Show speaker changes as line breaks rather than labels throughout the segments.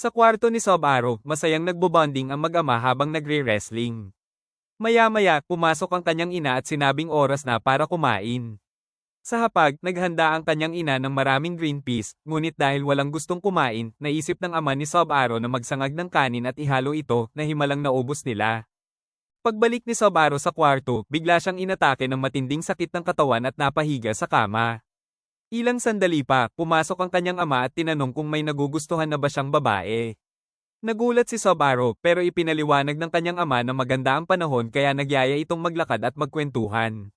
Sa kwarto ni Sobaro, masayang nagbobonding ang mag-ama habang nagre-wrestling. Maya-maya, pumasok ang kanyang ina at sinabing oras na para kumain. Sa hapag, naghanda ang kanyang ina ng maraming green peas, ngunit dahil walang gustong kumain, naisip ng ama ni Sobaro na magsangag ng kanin at ihalo ito na himalang naubos nila. Pagbalik ni Sobaro sa kwarto, bigla siyang inatake ng matinding sakit ng katawan at napahiga sa kama. Ilang sandali pa, pumasok ang kanyang ama at tinanong kung may nagugustuhan na ba siyang babae. Nagulat si Sobaro pero ipinaliwanag ng kanyang ama na maganda ang panahon kaya nagyaya itong maglakad at magkwentuhan.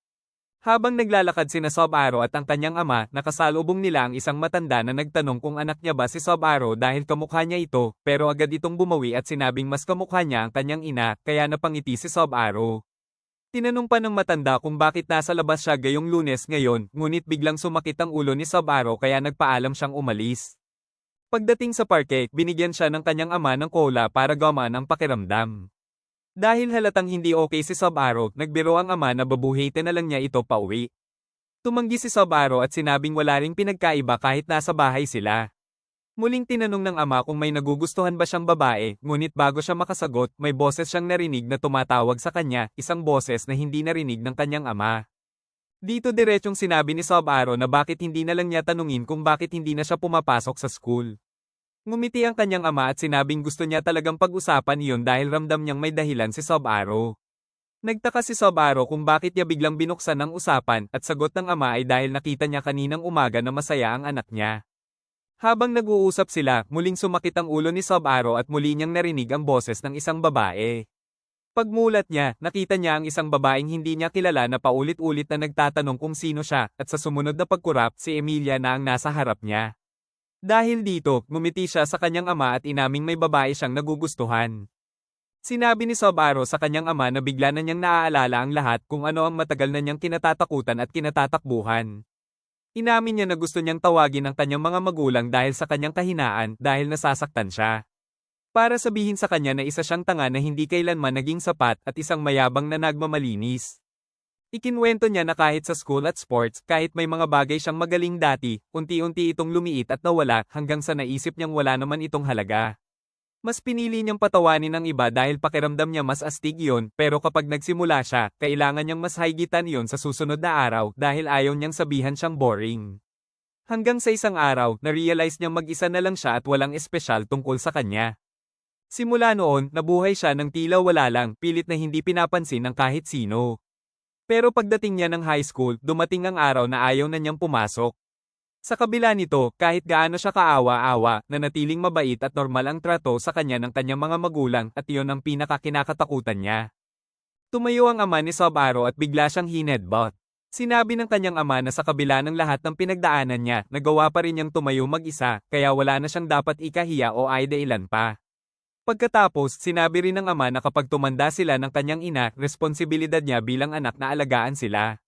Habang naglalakad sina Sobaro at ang kanyang ama, nakasalubong nila ang isang matanda na nagtanong kung anak niya ba si Sobaro dahil kamukha niya ito, pero agad itong bumawi at sinabing mas kamukha niya ang kanyang ina, kaya napangiti si Sobaro. Tinanong pa ng matanda kung bakit nasa labas siya gayong lunes ngayon, ngunit biglang sumakit ang ulo ni Sabaro kaya nagpaalam siyang umalis. Pagdating sa parke, binigyan siya ng kanyang ama ng cola para gamaan ang pakiramdam. Dahil halatang hindi okay si Sabaro, nagbiro ang ama na babuhitin na lang niya ito pauwi. Tumanggi si Sabaro at sinabing wala ring pinagkaiba kahit nasa bahay sila. Muling tinanong ng ama kung may nagugustuhan ba siyang babae, ngunit bago siya makasagot, may boses siyang narinig na tumatawag sa kanya, isang boses na hindi narinig ng kanyang ama. Dito diretsong sinabi ni Sabaro na bakit hindi na lang niya tanungin kung bakit hindi na siya pumapasok sa school. Ngumiti ang kanyang ama at sinabing gusto niya talagang pag-usapan iyon dahil ramdam niyang may dahilan si Sabaro. Nagtaka si Sabaro kung bakit niya biglang binuksan ang usapan at sagot ng ama ay dahil nakita niya kaninang umaga na masaya ang anak niya. Habang nag-uusap sila, muling sumakit ang ulo ni Sabaro at muli niyang narinig ang boses ng isang babae. Pagmulat niya, nakita niya ang isang babaeng hindi niya kilala na paulit-ulit na nagtatanong kung sino siya, at sa sumunod na pagkurap, si Emilia na ang nasa harap niya. Dahil dito, ngumiti siya sa kanyang ama at inaming may babae siyang nagugustuhan. Sinabi ni Sabaro sa kanyang ama na bigla na niyang naaalala ang lahat kung ano ang matagal na niyang kinatatakutan at kinatatakbuhan. Inamin niya na gusto niyang tawagin ang kanyang mga magulang dahil sa kanyang kahinaan dahil nasasaktan siya. Para sabihin sa kanya na isa siyang tanga na hindi kailanman naging sapat at isang mayabang na nagmamalinis. Ikinwento niya na kahit sa school at sports, kahit may mga bagay siyang magaling dati, unti-unti itong lumiit at nawala hanggang sa naisip niyang wala naman itong halaga. Mas pinili niyang patawanin ng iba dahil pakiramdam niya mas astig yon, pero kapag nagsimula siya, kailangan niyang mas haigitan yon sa susunod na araw dahil ayaw niyang sabihan siyang boring. Hanggang sa isang araw, na-realize niyang mag-isa na lang siya at walang espesyal tungkol sa kanya. Simula noon, nabuhay siya ng tila wala lang, pilit na hindi pinapansin ng kahit sino. Pero pagdating niya ng high school, dumating ang araw na ayaw na niyang pumasok. Sa kabila nito, kahit gaano siya kaawa-awa, nanatiling mabait at normal ang trato sa kanya ng kanyang mga magulang at iyon ang pinakakinakatakutan niya. Tumayo ang ama ni Sabaro at bigla siyang hinedbot. Sinabi ng kanyang ama na sa kabila ng lahat ng pinagdaanan niya, nagawa pa rin niyang tumayo mag-isa, kaya wala na siyang dapat ikahiya o ay dailan pa. Pagkatapos, sinabi rin ng ama na kapag tumanda sila ng kanyang ina, responsibilidad niya bilang anak na alagaan sila.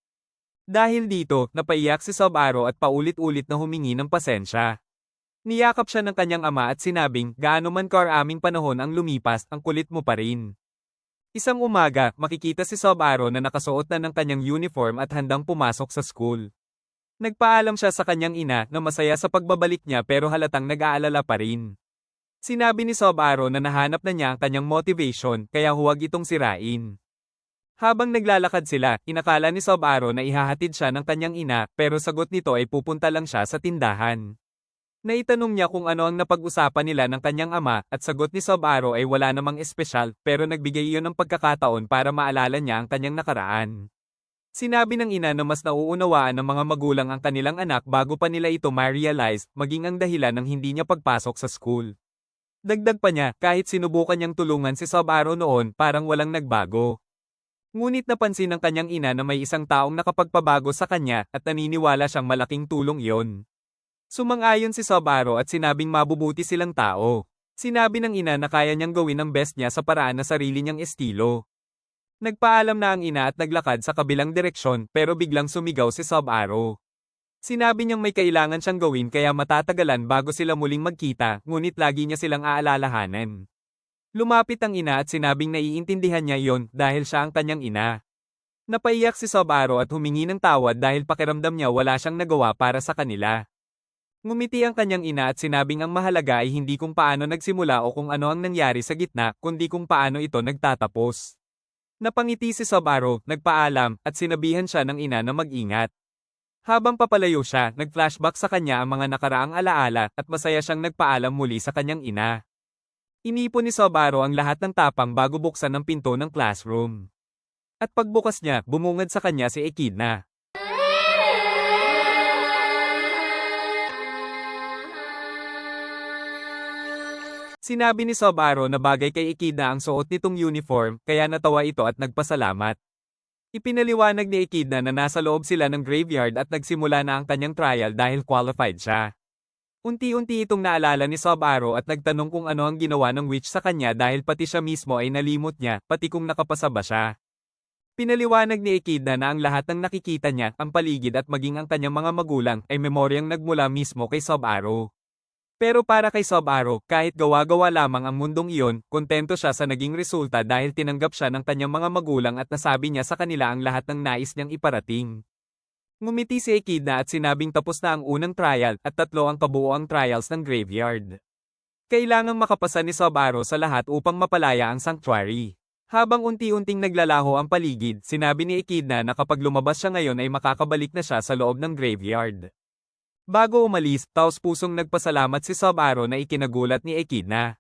Dahil dito, napaiyak si Sabaro at paulit-ulit na humingi ng pasensya. Niyakap siya ng kanyang ama at sinabing, gaano man karaming panahon ang lumipas, ang kulit mo pa rin. Isang umaga, makikita si Sabaro na nakasuot na ng kanyang uniform at handang pumasok sa school. Nagpaalam siya sa kanyang ina na masaya sa pagbabalik niya pero halatang nag-aalala pa rin. Sinabi ni Sobaro na nahanap na niya ang kanyang motivation kaya huwag itong sirain. Habang naglalakad sila, inakala ni Sobaro na ihahatid siya ng kanyang ina pero sagot nito ay pupunta lang siya sa tindahan. Naitanong niya kung ano ang napag-usapan nila ng kanyang ama at sagot ni Sobaro ay wala namang espesyal pero nagbigay iyon ng pagkakataon para maalala niya ang kanyang nakaraan. Sinabi ng ina na mas nauunawaan ng mga magulang ang kanilang anak bago pa nila ito ma-realize maging ang dahilan ng hindi niya pagpasok sa school. Dagdag pa niya, kahit sinubukan niyang tulungan si Sabaro noon, parang walang nagbago. Ngunit napansin ng kanyang ina na may isang taong nakapagpabago sa kanya at naniniwala siyang malaking tulong iyon. Sumang-ayon si Sabaro at sinabing mabubuti silang tao. Sinabi ng ina na kaya niyang gawin ang best niya sa paraan na sarili niyang estilo. Nagpaalam na ang ina at naglakad sa kabilang direksyon pero biglang sumigaw si Sabaro. Sinabi niyang may kailangan siyang gawin kaya matatagalan bago sila muling magkita, ngunit lagi niya silang aalalahanan. Lumapit ang ina at sinabing naiintindihan niya iyon dahil siya ang kanyang ina. Napaiyak si Sabaro at humingi ng tawad dahil pakiramdam niya wala siyang nagawa para sa kanila. Ngumiti ang kanyang ina at sinabing ang mahalaga ay hindi kung paano nagsimula o kung ano ang nangyari sa gitna, kundi kung paano ito nagtatapos. Napangiti si Sabaro, nagpaalam, at sinabihan siya ng ina na mag-ingat. Habang papalayo siya, nag-flashback sa kanya ang mga nakaraang alaala at masaya siyang nagpaalam muli sa kanyang ina. Inipon ni Sabaro ang lahat ng tapang bago buksan ang pinto ng classroom. At pagbukas niya, bumungad sa kanya si Echidna. Sinabi ni Sabaro na bagay kay Echidna ang suot nitong uniform, kaya natawa ito at nagpasalamat. Ipinaliwanag ni Echidna na nasa loob sila ng graveyard at nagsimula na ang kanyang trial dahil qualified siya. Unti-unti itong naalala ni Sabaro at nagtanong kung ano ang ginawa ng witch sa kanya dahil pati siya mismo ay nalimot niya, pati kung nakapasa ba siya. Pinaliwanag ni Echidna na ang lahat ng nakikita niya, ang paligid at maging ang kanyang mga magulang, ay memoryang nagmula mismo kay Sabaro. Pero para kay Sabaro, kahit gawa-gawa lamang ang mundong iyon, kontento siya sa naging resulta dahil tinanggap siya ng kanyang mga magulang at nasabi niya sa kanila ang lahat ng nais niyang iparating. Ngumiti si Echidna at sinabing tapos na ang unang trial at tatlo ang kabuoang trials ng graveyard. Kailangang makapasa ni Sabaro sa lahat upang mapalaya ang sanctuary. Habang unti-unting naglalaho ang paligid, sinabi ni Echidna na kapag lumabas siya ngayon ay makakabalik na siya sa loob ng graveyard. Bago umalis, taos pusong nagpasalamat si Sabaro na ikinagulat ni Echidna.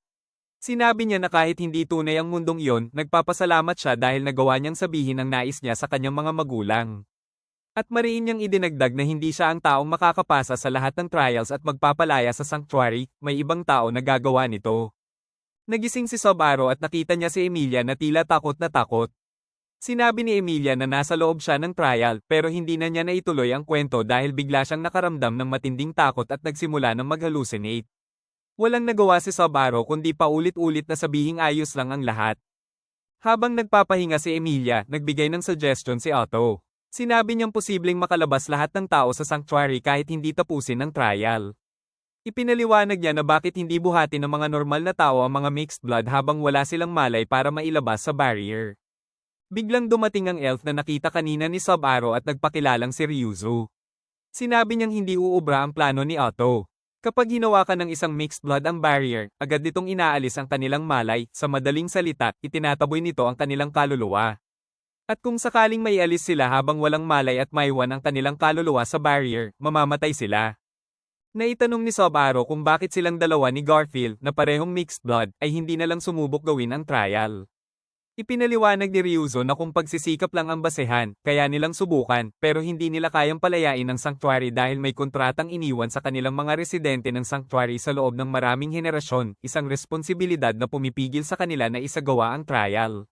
Sinabi niya na kahit hindi tunay ang mundong iyon, nagpapasalamat siya dahil nagawa niyang sabihin ang nais niya sa kanyang mga magulang. At mariin niyang idinagdag na hindi siya ang taong makakapasa sa lahat ng trials at magpapalaya sa sanctuary, may ibang tao na gagawa nito. Nagising si Sabaro at nakita niya si Emilia na tila takot na takot. Sinabi ni Emilia na nasa loob siya ng trial pero hindi na niya naituloy ang kwento dahil bigla siyang nakaramdam ng matinding takot at nagsimula ng mag-hallucinate. Walang nagawa si Sabaro kundi paulit-ulit na sabihing ayos lang ang lahat. Habang nagpapahinga si Emilia, nagbigay ng suggestion si Otto. Sinabi niyang posibleng makalabas lahat ng tao sa sanctuary kahit hindi tapusin ang trial. Ipinaliwanag niya na bakit hindi buhati ng mga normal na tao ang mga mixed blood habang wala silang malay para mailabas sa barrier. Biglang dumating ang elf na nakita kanina ni Sabaro at nagpakilalang si Ryuzu. Sinabi niyang hindi uubra ang plano ni Otto. Kapag hinawakan ng isang mixed blood ang barrier, agad nitong inaalis ang kanilang malay, sa madaling salita, itinataboy nito ang kanilang kaluluwa. At kung sakaling may alis sila habang walang malay at maiwan ang kanilang kaluluwa sa barrier, mamamatay sila. Naitanong ni Sabaro kung bakit silang dalawa ni Garfield na parehong mixed blood ay hindi na lang sumubok gawin ang trial. Ipinaliwanag ni Ryuzo na kung pagsisikap lang ang basehan, kaya nilang subukan, pero hindi nila kayang palayain ang sanctuary dahil may kontratang iniwan sa kanilang mga residente ng sanctuary sa loob ng maraming henerasyon, isang responsibilidad na pumipigil sa kanila na isagawa ang trial.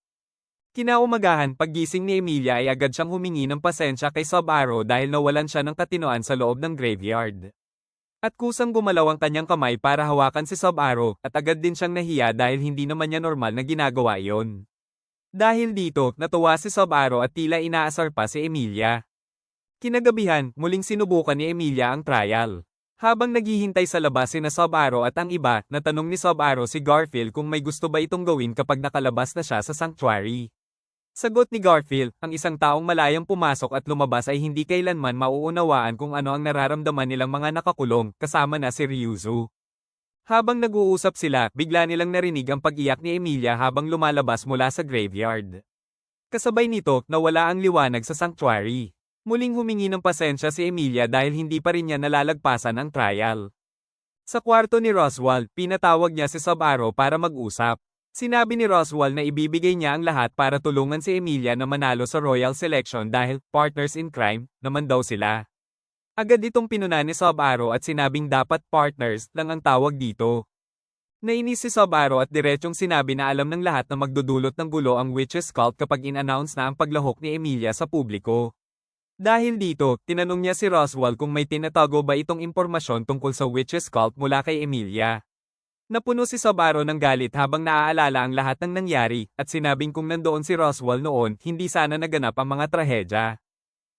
Kinaumagahan, paggising ni Emilia ay agad siyang humingi ng pasensya kay Sabaro dahil nawalan siya ng katinoan sa loob ng graveyard. At kusang gumalaw ang kanyang kamay para hawakan si Sabaro, at agad din siyang nahiya dahil hindi naman niya normal na ginagawa iyon. Dahil dito, natuwa si Sabaro at tila inaasar pa si Emilia. Kinagabihan, muling sinubukan ni Emilia ang trial. Habang naghihintay sa labas si na Sabaro at ang iba, natanong ni Sabaro si Garfield kung may gusto ba itong gawin kapag nakalabas na siya sa sanctuary. Sagot ni Garfield, ang isang taong malayang pumasok at lumabas ay hindi kailanman mauunawaan kung ano ang nararamdaman nilang mga nakakulong, kasama na si Ryuzu. Habang nag-uusap sila, bigla nilang narinig ang pag-iyak ni Emilia habang lumalabas mula sa graveyard. Kasabay nito, nawala ang liwanag sa sanctuary. Muling humingi ng pasensya si Emilia dahil hindi pa rin niya nalalagpasan ang trial. Sa kwarto ni Roswell, pinatawag niya si Sabaro para mag-usap. Sinabi ni Roswell na ibibigay niya ang lahat para tulungan si Emilia na manalo sa Royal Selection dahil partners in crime naman daw sila. Agad itong pinuna ni Sabaro at sinabing dapat partners lang ang tawag dito. Nainis si Sabaro at diretsong sinabi na alam ng lahat na magdudulot ng gulo ang witch's cult kapag in-announce na ang paglahok ni Emilia sa publiko. Dahil dito, tinanong niya si Roswell kung may tinatago ba itong impormasyon tungkol sa witch's cult mula kay Emilia. Napuno si Sabaro ng galit habang naaalala ang lahat ng nangyari, at sinabing kung nandoon si Roswell noon, hindi sana naganap ang mga trahedya.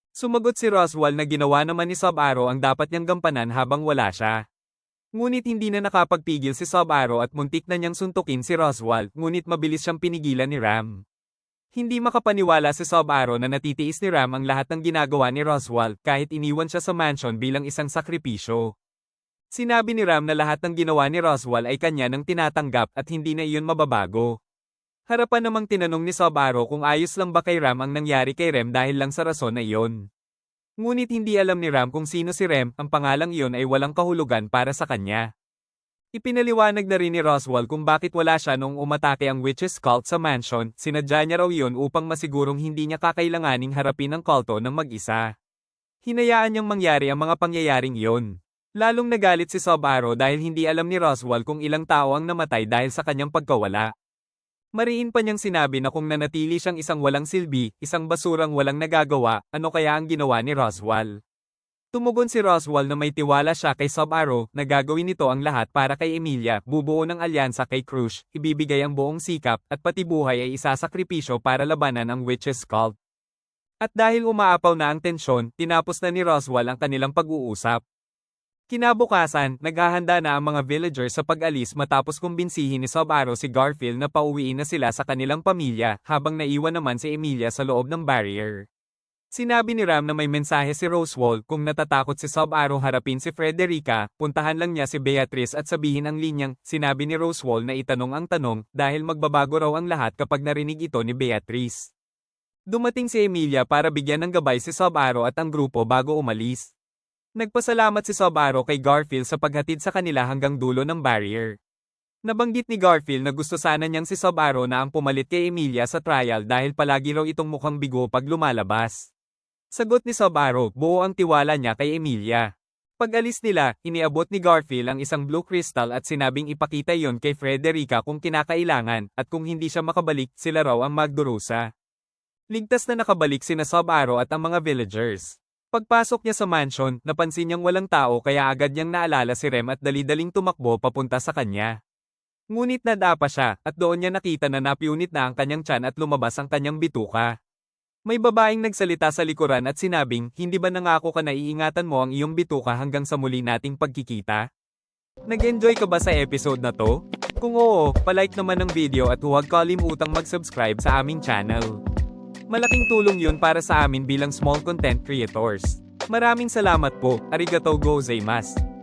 Sumagot si Roswell na ginawa naman ni Sabaro ang dapat niyang gampanan habang wala siya. Ngunit hindi na nakapagpigil si Sabaro at muntik na niyang suntukin si Roswell, ngunit mabilis siyang pinigilan ni Ram. Hindi makapaniwala si Sabaro na natitiis ni Ram ang lahat ng ginagawa ni Roswell kahit iniwan siya sa mansion bilang isang sakripisyo. Sinabi ni Ram na lahat ng ginawa ni Roswell ay kanya nang tinatanggap at hindi na iyon mababago. Harapan namang tinanong ni Sabaro kung ayos lang ba kay Ram ang nangyari kay Rem dahil lang sa rason na iyon. Ngunit hindi alam ni Ram kung sino si Rem, ang pangalang iyon ay walang kahulugan para sa kanya. Ipinaliwanag na rin ni Roswell kung bakit wala siya nung umatake ang witch's cult sa mansion, sinadya niya raw iyon upang masigurong hindi niya kakailanganing harapin ang kulto ng mag-isa. Hinayaan niyang mangyari ang mga pangyayaring iyon. Lalong nagalit si Sabaro dahil hindi alam ni Roswell kung ilang tao ang namatay dahil sa kanyang pagkawala. Mariin pa niyang sinabi na kung nanatili siyang isang walang silbi, isang basurang walang nagagawa, ano kaya ang ginawa ni Roswell. Tumugon si Roswell na may tiwala siya kay Sub-Arrow na gagawin nito ang lahat para kay Emilia, bubuo ng alyansa kay Crush, ibibigay ang buong sikap, at pati buhay ay isasakripisyo para labanan ang witch's cult. At dahil umaapaw na ang tensyon, tinapos na ni Roswell ang kanilang pag-uusap. Kinabukasan, naghahanda na ang mga villagers sa pag-alis matapos kumbinsihin ni Sub-Arrow si Garfield na pauwiin na sila sa kanilang pamilya, habang naiwan naman si Emilia sa loob ng barrier. Sinabi ni Ram na may mensahe si Rosewall kung natatakot si Sub-Arrow harapin si Frederica, puntahan lang niya si Beatrice at sabihin ang linyang, sinabi ni Rosewall na itanong ang tanong, dahil magbabago raw ang lahat kapag narinig ito ni Beatrice. Dumating si Emilia para bigyan ng gabay si Sub-Arrow at ang grupo bago umalis. Nagpasalamat si Sub-Arrow kay Garfield sa paghatid sa kanila hanggang dulo ng barrier. Nabanggit ni Garfield na gusto sana niyang si Sub-Arrow na ang pumalit kay Emilia sa trial dahil palagi raw itong mukhang bigo pag lumalabas. Sagot ni Sub-Arrow, buo ang tiwala niya kay Emilia. Pag-alis nila, iniabot ni Garfield ang isang blue crystal at sinabing ipakita yon kay Frederica kung kinakailangan, at kung hindi siya makabalik, sila raw ang magdurusa. Ligtas na nakabalik sina Sub-Arrow at ang mga villagers. Pagpasok niya sa mansion, napansin niyang walang tao kaya agad niyang naalala si Rem at dali-daling tumakbo papunta sa kanya. Ngunit nadapa siya, at doon niya nakita na napiunit na ang kanyang tiyan at lumabas ang kanyang bituka. May babaeng nagsalita sa likuran at sinabing, hindi ba nangako ka na iingatan mo ang iyong bituka hanggang sa muli nating pagkikita? Nag-enjoy ka ba sa episode na to? Kung oo, palike naman ng video at huwag kalimutang mag-subscribe sa aming channel. Malaking tulong yun para sa amin bilang small content creators. Maraming salamat po, arigatou gozaimasu.